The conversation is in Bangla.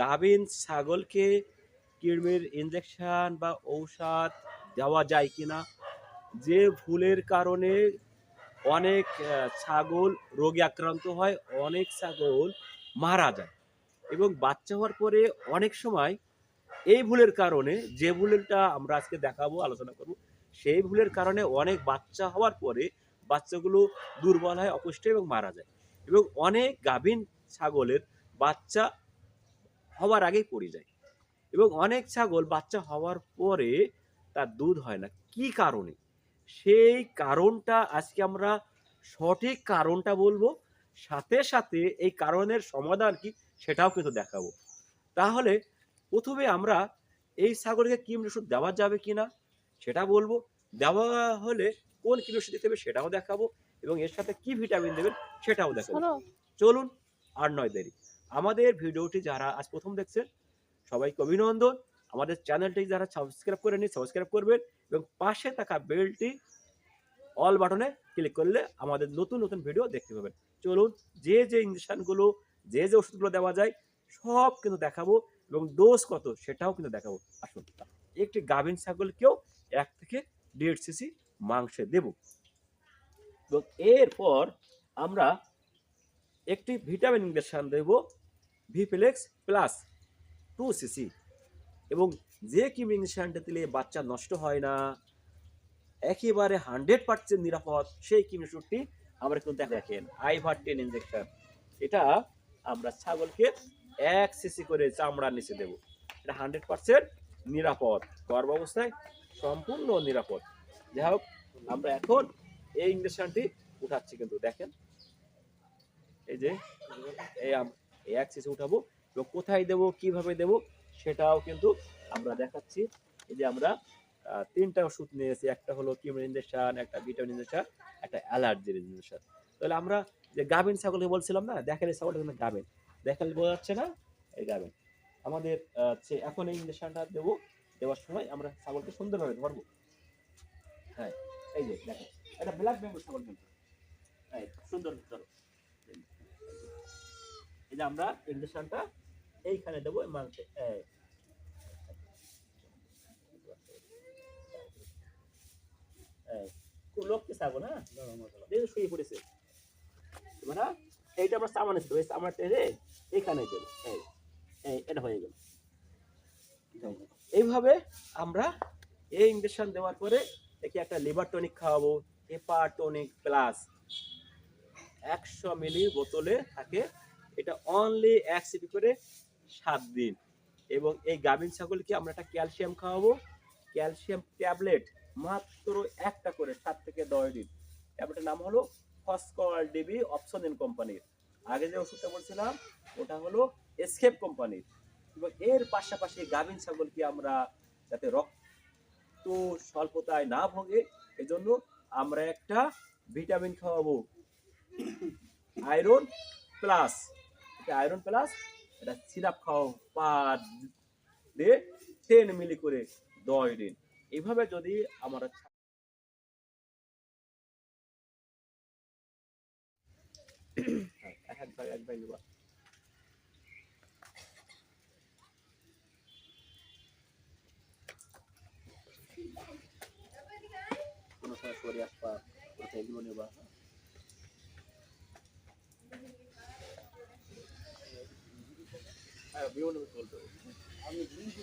গাভিন ছাগলকে কৃমির ইঞ্জেকশন বা ঔষধ দেওয়া যায় কিনা? যে ভুলের কারণে অনেক ছাগল রোগে আক্রান্ত হয়, অনেক ছাগল মারা যায় এবং বাচ্চা হওয়ার পরে অনেক সময় এই ভুলের কারণে, যে ভুলটা আমরা আজকে দেখাবো, আলোচনা করব, সেই ভুলের কারণে অনেক বাচ্চা হওয়ার পরে বাচ্চাগুলো দুর্বল হয়, অপুষ্ট এবং মারা যায় এবং অনেক গাভীন ছাগলের বাচ্চা হওয়ার আগেই পড়ে যায়। এবং অনেক ছাগল বাচ্চা হওয়ার পরে তার দুধ হয় না। কি কারণে? সেই কারণটা আজকে আমরা সঠিক কারণটা বলব সাথে সাথে এই কারণের সমাধান কি সেটাও কিন্তু দেখাবো। তাহলে প্রথমে আমরা এই ছাগলকে কি ওষুধ দেওয়া যাবে কিনা সেটা বলব। দেওয়া হলে কোন কি ওষুধ দিতে হবে সেটাও দেখাবো এবং এর সাথে কি ভিটামিন দেবেন সেটাও দেখাবো। চলুন আর নয় দেরি। আমাদের ভিডিওটি যারা আজ প্রথম দেখছেন, সবাইকে অভিনন্দন। আমাদের চ্যানেলটি যারা সাবস্ক্রাইব করে নি সাবস্ক্রাইব করবেন এবং পাশে থাকা বেলটি অল বাটনে ক্লিক করলে আমাদের নতুন নতুন ভিডিও দেখতে পাবেন। চলুন, যে যে ইঞ্জেকশনগুলো, যে যে ওষুধগুলো দেওয়া যায়, সব কিন্তু দেখাবো এবং ডোজ কত সেটাও কিন্তু দেখাবো। আসুন, একটি গাভিন ছাগলকেও এক থেকে দেড় সিসি মাংসে দেব। এবং এরপর আমরা একটি ভিটামিন ইঞ্জেকশন দেব। Viplex plus two cc. এবং যে কিম ইঞ্জেকশনটা দিলে বাচ্চা নষ্ট হয় না, একেবারে হান্ড্রেড পার্সেন্ট নিরাপদ, সেই কিম ওষুধটি আমরা কিন্তু দেখেন আইভার টেন ইঞ্জেকশন এটা আমরা ছাগলকে এক সিসি করে চামড়ার নিচে দেব। এটা হান্ড্রেড পার্সেন্ট নিরাপদ গর্ভ অবস্থায় সম্পূর্ণ নিরাপদ। যাই হোক, আমরা এখন এই ইঞ্জেকশনটি উঠাচ্ছি কিন্তু, দেখেন। এই যে, এই এই এক সিসি উঠাবো এবং কোথায় দেব, কীভাবে দেব সেটাও কিন্তু আমরা দেখাচ্ছি। এই যে আমরা তিনটা ওষুধ নিয়েছি একটা হলো কিমের ইঞ্জেকশন একটা ভিটামিন ইঞ্জেকশন একটা অ্যালার্জির ইঞ্জেকশন তাহলে আমরা যে গাভিন ছাগলকে বলছিলাম না এই ছাগলটা কিন্তু গাভিন। দেখালে বোঝা যাচ্ছে না? এই গাভিন। আমাদের হচ্ছে এখন এই ইঞ্জেকশনটা দেবো, দেওয়ার সময় আমরা ছাগলকে সুন্দরভাবে ধরবো। হ্যাঁ এই যে দেখো এটা ব্ল্যাক বেঙ্গল ছাগল কিন্তু। হ্যাঁ সুন্দর ধরো যে আমরা ইঞ্জেকশনটা এইখানে দেবো মাংসে ছাগল হ্যাঁ দেখে শুয়ে পড়েছে। এবার এইটা আমরা সামানে ছিল এই সামানটা টেনে এইখানে দেবো এই এই এটা হয়ে গেল। এইভাবে আমরা এই ইঞ্জেকশন দেওয়ার পরে একে একটা লিভার টনিক খাওয়াবো হেপার টনিক প্লাস একশো মিলি বোতলে থাকে এটা অনলি এক সিপি করে সাত দিন। এবং এই গাভিন ছাগলকে আমরা একটা ক্যালসিয়াম খাওয়াবো। ক্যালসিয়াম ট্যাবলেট মাত্র একটা করে সাত থেকে দশ দিন। ট্যাবলেটের নাম হলো ফসকল ডিবি অপশন ইন কোম্পানির আগে যে ওষুধটা বলছিলাম, ওটা হলো এসকেপ কোম্পানির এবং এর পাশাপাশি গাভিন ছাগলকে আমরা যাতে রক্ত স্বল্পতায় না ভোগে, এজন্য আমরা একটা ভিটামিন খাওয়াবো। আয়রন প্লাস আয়রন প্লাস এটা সিরাপ খাওয়াও পার ডে টেন মিলি করে দশ দিন। এইভাবে যদি আমরা হ্যাঁ, এক ভাই এক ভাই নেবা। কোনো সময় সরে আসবা কোথায় হ্যাঁ বিভিন্ন